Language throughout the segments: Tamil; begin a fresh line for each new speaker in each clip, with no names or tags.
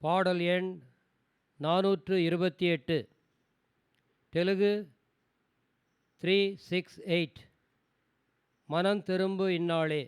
பாடல் எண் நானூற்று இருபத்தி எட்டு. தெலுகு த்ரீ சிக்ஸ் எயிட் மனம் திரும்பு இந்நாளே.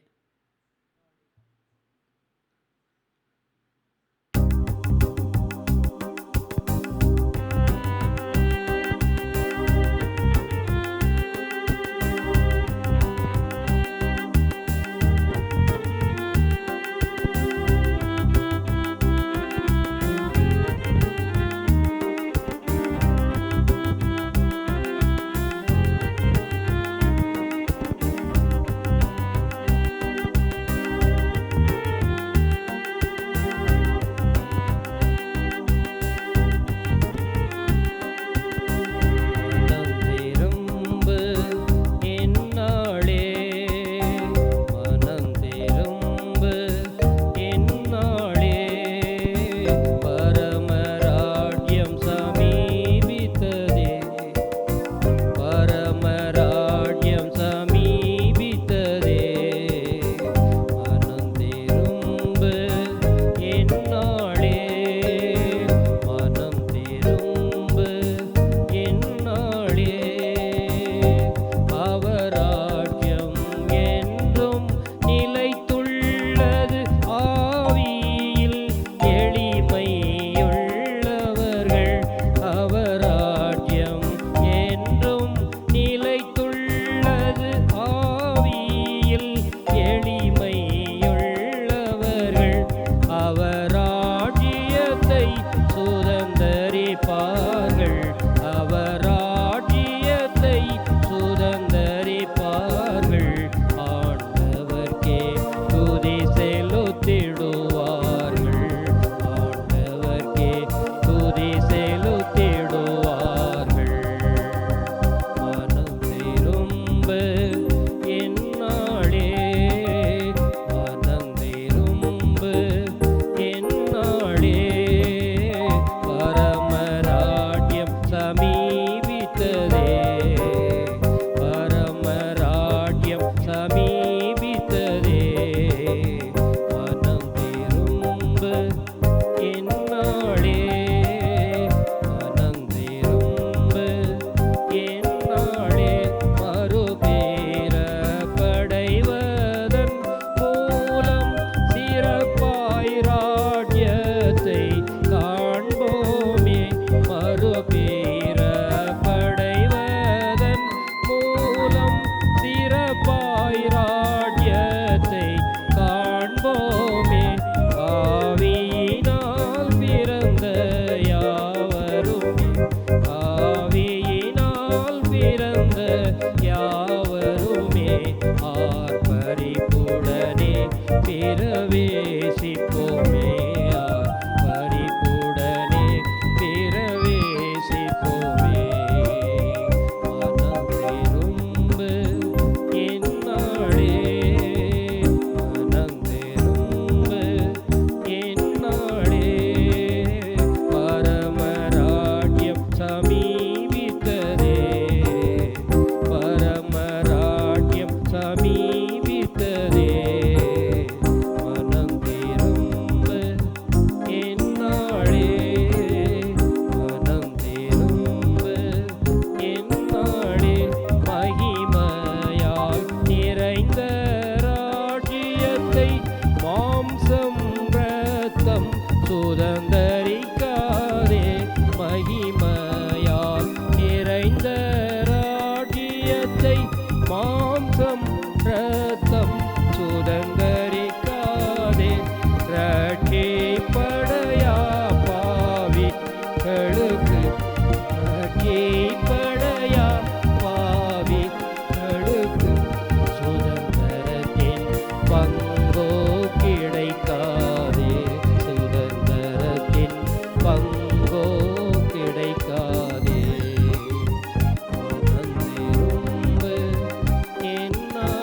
Salut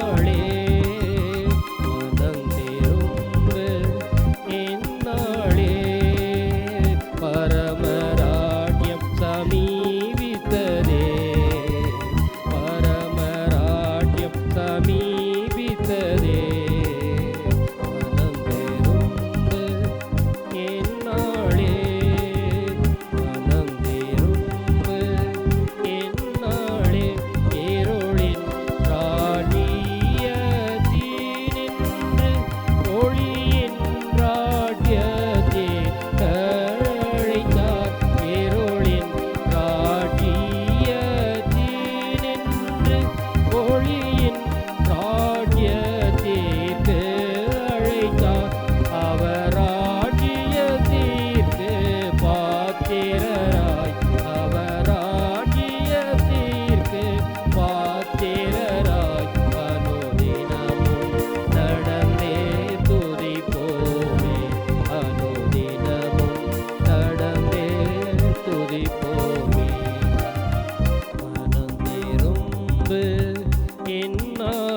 goli in the